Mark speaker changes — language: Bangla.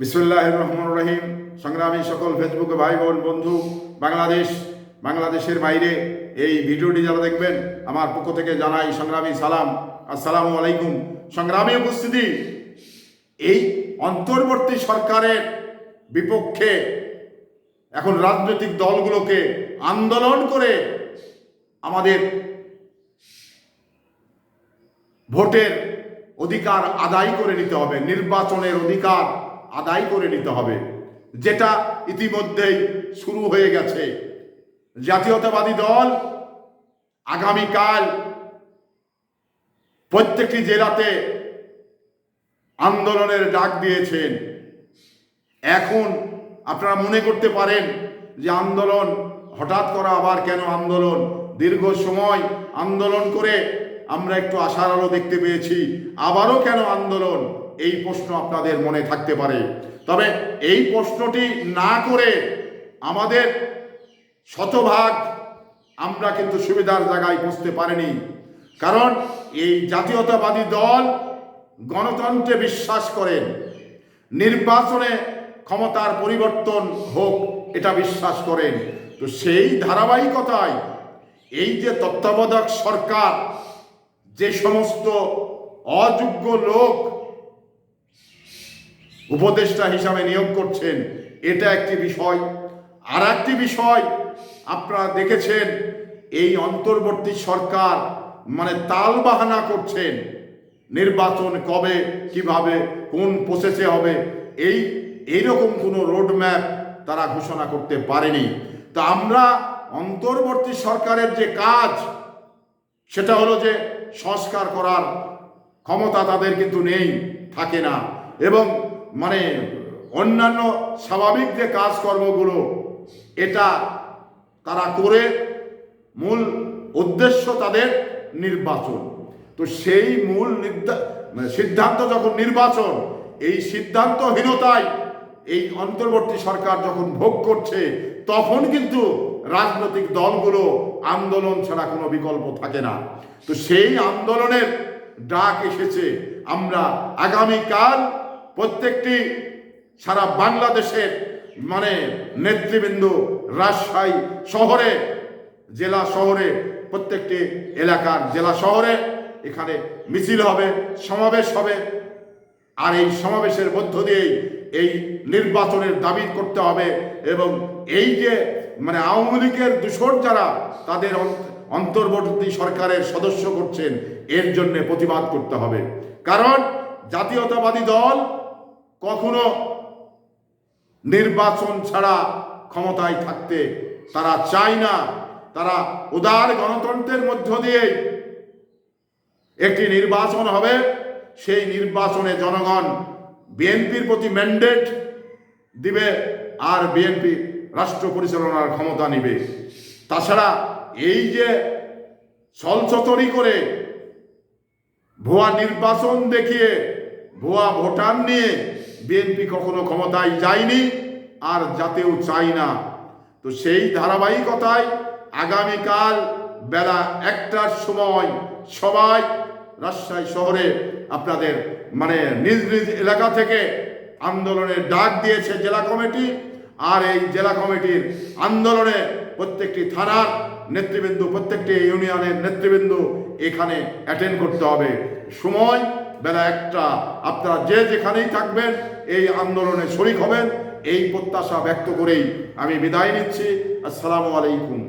Speaker 1: বিসমুল্লাহ রহমান রহিম। সংগ্রামী সকল ফেসবুক ভাই বোন, বন্ধু, বাংলাদেশ, বাংলাদেশের বাইরে এই ভিডিওটি যারা দেখবেন, আমার পক্ষ থেকে জানাই সংগ্রামী সালাম। আসসালামু আলাইকুম। সংগ্রামী উপস্থিতি, এই অন্তর্বর্তী সরকারের বিপক্ষে এখন রাজনৈতিক দলগুলোকে আন্দোলন করে আমাদের ভোটের অধিকার আদায় করে নিতে হবে, নির্বাচনের অধিকার আদায় করে নিতে হবে, যেটা ইতিমধ্যেই শুরু হয়ে গেছে। জাতীয়তাবাদী দল আগামীকাল প্রত্যেকটি জেলাতে আন্দোলনের ডাক দিয়েছেন। এখন আপনারা মনে করতে পারেন যে আন্দোলন হঠাৎ করা আবার কেন আন্দোলন? দীর্ঘ সময় আন্দোলন করে আমরা একটু আশার আলো দেখতে পেয়েছি, আবারও কেন আন্দোলন? এই প্রশ্ন আপনাদের মনে থাকতে পারে। তবে এই প্রশ্নটি না করে আমাদের শতভাগ আমরা কিন্তু সুবিধার জায়গায় পৌঁছতে পারিনি। কারণ এই জাতীয়তাবাদী দল গণতন্ত্রে বিশ্বাস করেন। নির্বাচনে ক্ষমতার পরিবর্তন হোক, এটা বিশ্বাস করেন। তো সেই ধারাবাহিকতায় এই যে তত্ত্বাবধায়ক সরকার, যে সমস্ত অযোগ্য লোক উপদেষ্টা হিসাবে নিয়োগ করছেন, এটা একটি বিষয়। আর একটি বিষয়, আপনারা দেখেছেন, এই অন্তর্বর্তী সরকার মানে তাল বাহানা করছেন, নির্বাচন কবে, কীভাবে, কোন প্রসেসে হবে, এই, এইরকম কোনো রোডম্যাপ তারা ঘোষণা করতে পারেনি। তা আমরা অন্তর্বর্তী সরকারের যে কাজ, সেটা হলো যে সংস্কার করার ক্ষমতা তাদের কিন্তু নেই, থাকে না। এবং মানে অন্যান্য স্বাভাবিক যে কাজকর্মগুলো, এটা তারা করে মূল উদ্দেশ্য তাদের নির্বাচন। তো সেই মূল মানে সিদ্ধান্ত যখন নির্বাচন, এই সিদ্ধান্তহীনতায় এই অন্তর্বর্তী সরকার যখন ভোগ করছে, তখন কিন্তু রাজনৈতিক দলগুলো আন্দোলন ছাড়া কোনো বিকল্প থাকে না। তো সেই আন্দোলনের ডাক এসেছে, আমরা আগামীকাল প্রত্যেকটি সারা বাংলাদেশের মানে নেতৃবৃন্দ রাজশাহী শহরে, জেলা শহরে, প্রত্যেকটি এলাকার জেলা শহরে এখানে মিছিল হবে, সমাবেশ হবে। আর এই সমাবেশের মধ্য দিয়েই এই নির্বাচনের দাবি করতে হবে এবং এই যে মানে আওয়ামী লীগের দূষণ যারা তাদের অন্তর্বর্তী সরকারের সদস্য করছেন, এর জন্য প্রতিবাদ করতে হবে। কারণ জাতীয়তাবাদী দল কখনো নির্বাচন ছাড়া ক্ষমতায় থাকতে তারা চায় না। তারা উদার গণতন্ত্রের মধ্য দিয়ে একটি নির্বাচন হবে। সেই নির্বাচনে জনগণ বিএনপির প্রতি ম্যান্ডেট দিবে আর বিএনপি রাষ্ট্র পরিচালনার ক্ষমতা নিবে। তাছাড়া এই যে ছলচতরি করে ভুয়া নির্বাচন দেখিয়ে ভুয়া ভোটার নিয়ে বিএনপি কখনো ক্ষমতায় যায়নি আর যাতেও চাই না। তো সেই ধারাবাহিকতায় আগামীকাল বেলা একটার সময় সবাই রাজশাহী শহরে আপনাদের মানে নিজ নিজ এলাকা থেকে আন্দোলনের ডাক দিয়েছে জেলা কমিটি, আর এই জেলা কমিটির আন্দোলনে প্রত্যেকটি থানার নেতৃবৃন্দ, প্রত্যেকটি ইউনিয়নের নেতৃবৃন্দ এখানে অ্যাটেন্ড করতে হবে। সময় বেলা একটা, আপনারা যে যেখানেই থাকবেন, এই আন্দোলনে শরিক হবেন, এই প্রত্যাশা ব্যক্ত করেই আমি বিদায় নিচ্ছি। আসসালামু আলাইকুম।